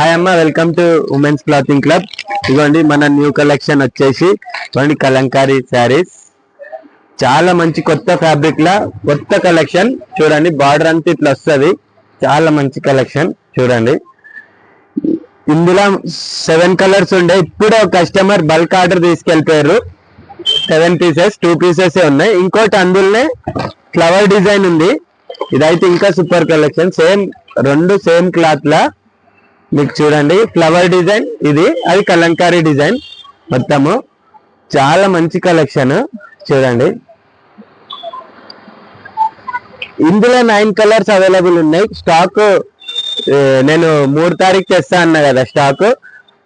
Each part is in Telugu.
హాయ్ అమ్మ welcome to women's clothing club ఇదిగోండి మన న్యూ కలెక్షన్ వచ్చేసి ఇదిగోండి కలంకారీ శారీస్ చాలా మంచి కొత్త ఫ్యాబ్రిక్ లా కొత్త కలెక్షన్ చూడండి బార్డర్ అంతా ఇట్లా వస్తుంది. చాలా మంచి కలెక్షన్ చూడండి. ఇందులో సెవెన్ కలర్స్ ఉండే. ఇప్పుడు కస్టమర్ బల్క్ ఆర్డర్ తీసుకెళ్ళిపోయారు. సెవెన్ పీసెస్ టూ పీసెస్ ఉన్నాయి. ఇంకోటి అందులోనే ఫ్లవర్ డిజైన్ ఉంది. ఇదైతే ఇంకా సూపర్ కలెక్షన్ సేమ్ రెండు సేమ్ క్లాత్ లా మీకు చూడండి ఫ్లవర్ డిజైన్ ఇది అది కలంకారీ డిజైన్ మొత్తము. చాలా మంచి కలెక్షన్ చూడండి. ఇందులో నైన్ కలర్స్ అవైలబుల్ ఉన్నాయి. స్టాక్ నేను మూడు తారీఖు తెస్తా అన్నా కదా స్టాక్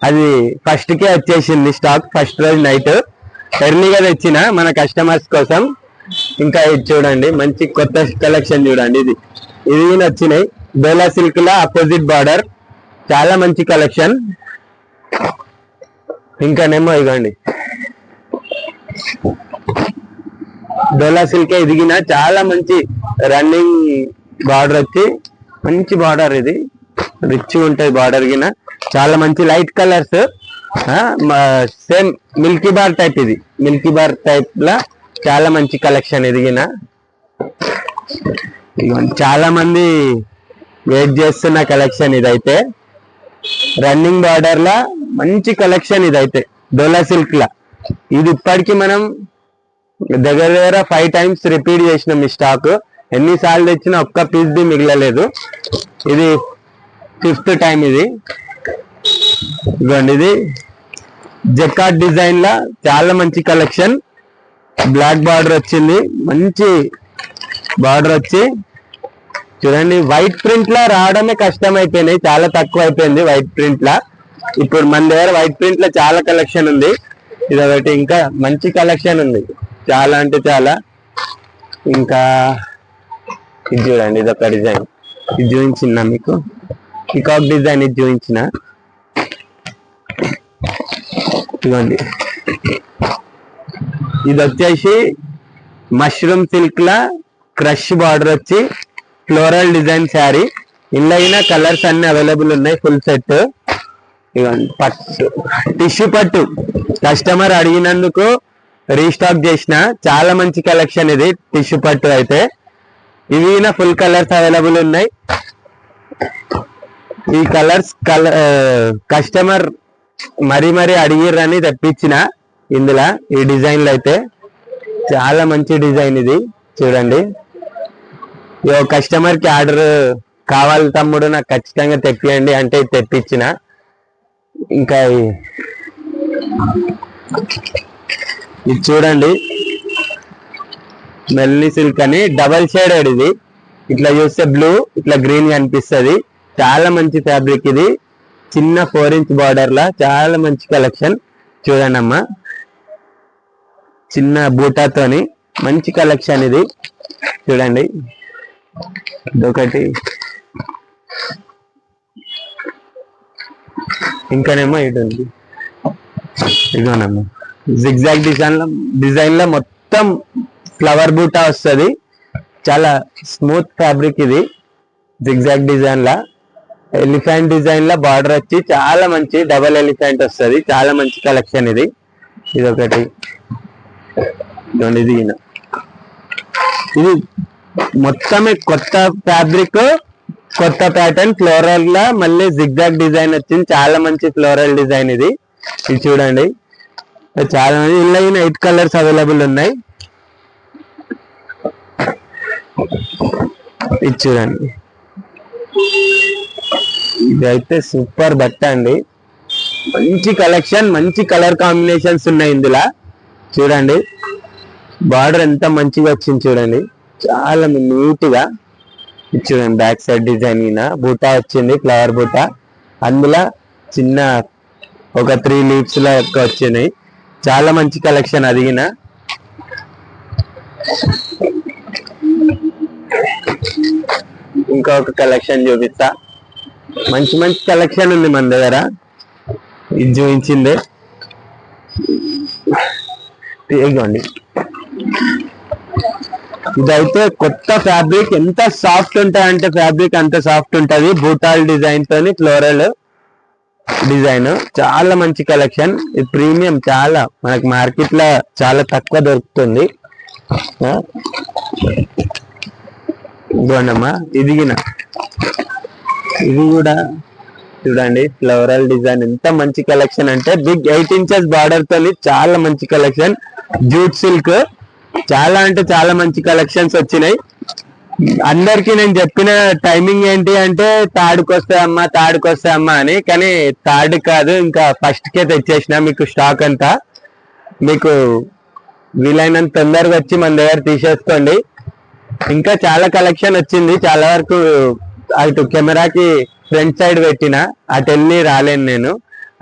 అది ఫస్ట్ కే వచ్చేసింది స్టాక్ ఫస్ట్ రోజు నైట్ ఎర్లీగా తెచ్చిన మన కస్టమర్స్ కోసం. ఇంకా ఇది చూడండి మంచి కొత్త కలెక్షన్ చూడండి ఇది. ఇది నచ్చినాయి వచ్చినాయి. బేలా సిల్క్ లా అపోజిట్ బార్డర్ చాలా మంచి కలెక్షన్. ఇంకానేమో ఇగోండి. డోలా సిల్కే ఎదిగిన చాలా మంచి రన్నింగ్ బార్డర్ వచ్చి మంచి బార్డర్ ఇది. రిచ్ ఉంటాయి బార్డర్ గిన. చాలా మంచి light colours. Same milky bar type ఇది. మిల్కీ బార్ టైప్ లా చాలా మంచి కలెక్షన్ ఎదిగిన. చాలా మంది వెయిట్ చేస్తున్న కలెక్షన్ ఇదైతే. రన్నింగ్ బార్డర్ లా మంచి కలెక్షన్ ఇదైతే డోలా సిల్క్ లా. ఇది ఇప్పటికి మనం దగ్గర దగ్గర ఫైవ్ టైమ్స్ రిపీట్ చేసినాం ఈ స్టాక్ ఎన్నిసార్లు తెచ్చినా ఒక్క పీస్ బి మిగలలేదు. ఇది ఫిఫ్త్ టైం ఇది. ఇదిగోండి ఇది జకాట్ డిజైన్ లా చాలా మంచి కలెక్షన్ బ్లాక్ బార్డర్ వచ్చింది. మంచి బార్డర్ వచ్చి చూడండి వైట్ ప్రింట్ లా రావడమే కష్టం అయిపోయినాయి చాలా తక్కువ అయిపోయింది వైట్ ప్రింట్ లా. ఇప్పుడు మన దగ్గర వైట్ ప్రింట్లో చాలా కలెక్షన్ ఉంది. ఇది ఒకటి ఇంకా మంచి కలెక్షన్ ఉంది. చాలా అంటే చాలా. ఇంకా ఇది చూడండి ఇది ఒక డిజైన్ ఇది చూపించిన మీకు? పికాక్ డిజైన్ ఇది చూపించిన. ఇదిగోండి. ఇది వచ్చేసి మష్రూమ్ సిల్క్ లా క్రష్ బార్డర్ వచ్చి ఫ్లోరల్ డిజైన్ శారీ ఇందులో అయినా కలర్స్ అన్ని అవైలబుల్ ఉన్నాయి ఫుల్ సెట్ పట్టు. టిష్యూ పట్టు. కస్టమర్ అడిగినందుకు రీస్టాక్ చేసిన. చాలా మంచి కలెక్షన్ ఇది టిష్యూ పట్టు అయితే. ఇవి ఫుల్ కలర్స్ అవైలబుల్ ఉన్నాయి. ఈ కలర్స్ కల కస్టమర్ మరీ మరీ అడిగిర్రని తెప్పించిన ఇందులో ఈ డిజైన్లు అయితే. చాలా మంచి డిజైన్ ఇది చూడండి. ఈ కస్టమర్కి ఆర్డర్ కావాలి తమ్ముడు నాకు ఖచ్చితంగా తెప్పియండి. అంటే ఇది తెప్పించిన. ఇంకా ఇది చూడండి. మెల్లి సిల్క్ అని. డబల్ షేడెడ్ ఇది. ఇట్లా చూస్తే బ్లూ ఇట్లా గ్రీన్ కనిపిస్తుంది. చాలా మంచి ఫ్యాబ్రిక్ ఇది. చిన్న ఫోర్ ఇంచ్ బార్డర్ లా. చాలా మంచి కలెక్షన్ చూడండి అమ్మా. చిన్న బూటాతోని. మంచి కలెక్షన్ ఇది. చూడండి. ఇదొకటి. ఇంకానేమో ఇటు ఉంది ఇదిగోనమ్మా. జిగ్జాగ్ డిజైన్లో డిజైన్లో మొత్తం ఫ్లవర్ బూటా వస్తుంది. చాలా స్మూత్ ఫ్యాబ్రిక్ ఇది. జిగ్జాగ్ డిజైన్ లా. ఎలిఫెంట్ డిజైన్లో బార్డర్ వచ్చి చాలా మంచి డబల్ ఎలిఫెంట్ వస్తుంది. చాలా మంచి కలెక్షన్ ఇది. ఇది ఒకటి ఇది ఇది మొత్తమే కొత్త ఫ్యాబ్రిక్ కొత్త ప్యాటర్న్ ఫ్లోరల్ లా మళ్ళీ జిగ్జాగ్ డిజైన్ వచ్చింది. చాలా మంచి ఫ్లోరల్ డిజైన్ ఇది. ఇది చూడండి. చాలా మంది ఇలా ఎయిట్ కలర్స్ అవైలబుల్ ఉన్నాయి. ఇది చూడండి. ఇది అయితే సూపర్ బట్ట అండి. మంచి కలెక్షన్ మంచి కలర్ కాంబినేషన్స్ ఉన్నాయి ఇందులో. చూడండి. బార్డర్ ఎంత మంచిగా వచ్చింది చూడండి. చాలా నీట్గా ఇది బ్యాక్ సైడ్ డిజైన్ బూటా వచ్చింది ఫ్లవర్ బూటా. అందులో చిన్న ఒక త్రీ లీవ్స్ లా ఎక్కువ వచ్చినాయి. చాలా మంచి కలెక్షన్ అదిగిన. ఇంకా ఒక కలెక్షన్ చూపిస్తా. మంచి మంచి కలెక్షన్ ఉంది మన దగ్గర. ఇది చూపించింది. ఇదిగోండి. ఇదైతే కొత్త ఫ్యాబ్రిక్. ఎంత సాఫ్ట్ ఉంటాయంటే ఫ్యాబ్రిక్ అంత సాఫ్ట్ ఉంటుంది. బూటాల్ డిజైన్ తోని ఫ్లోరల్ డిజైన్. చాలా మంచి కలెక్షన్. ఇది ప్రీమియం చాలా. మనకి మార్కెట్లో చాలా తక్కువ దొరుకుతుంది. ఇదిగోండమ్మా ఇదిగిన. ఇది కూడా చూడండి ఫ్లోరల్ డిజైన్. ఎంత మంచి కలెక్షన్ అంటే బిగ్ ఎయిట్ ఇంచెస్ బార్డర్ తోని చాలా మంచి కలెక్షన్. జూట్ సిల్క్ చాలా అంటే చాలా మంచి కలెక్షన్స్ వచ్చినాయి. అందరికి నేను చెప్పిన టైమింగ్ ఏంటి అంటే తాడుకొస్తే అమ్మా తాడుకొస్తే అమ్మా అని. కానీ థర్డ్ కాదు ఇంకా ఫస్ట్ కే తెచ్చేసిన మీకు స్టాక్ అంతా. మీకు వీలైనంత తొందరగా వచ్చి మన దగ్గర తీసేసుకోండి. ఇంకా చాలా కలెక్షన్ వచ్చింది. చాలా వరకు అటు కెమెరాకి ఫ్రంట్ సైడ్ పెట్టిన అటు వెళ్ళి రాలేను నేను.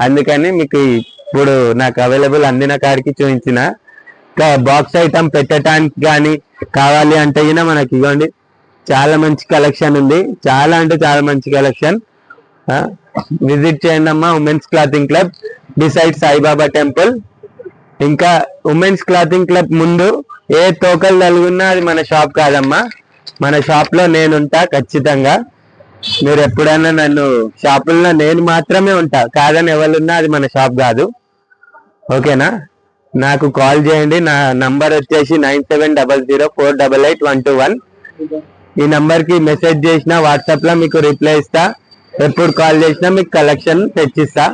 అందుకని మీకు ఇప్పుడు నాకు అవైలబుల్ అందిన కాడికి చూపించిన. బాక్స్ ఐటమ్ పెట్టడానికి కానీ కావాలి అంటే గిన మనకి ఇవ్వండి చాలా మంచి కలెక్షన్ ఉంది. చాలా అంటే చాలా మంచి కలెక్షన్ విజిట్ చేయండి అమ్మా women's clothing club beside Saibaba temple ఇంకా ఉమెన్స్ క్లాతింగ్ క్లబ్ ముందు ఏ తోకలు తలుగున్నా అది మన షాప్ కాదమ్మా. మన షాప్లో నేనుంటా ఖచ్చితంగా. మీరు ఎప్పుడైనా నన్ను షాపుల్లో నేను మాత్రమే ఉంటా. కాదని ఎవరున్నా అది మన షాప్ కాదు. ఓకేనా? నాకు కాల్ చేయండి. నా నంబర్ వచ్చేసి nine seven double zero four double eight one two one. ఈ నంబర్కి మెసేజ్ చేసినా వాట్సాప్లో మీకు రిప్లై ఇస్తా. ఎప్పుడు కాల్ చేసినా మీకు కలెక్షన్ తెచ్చిస్తా.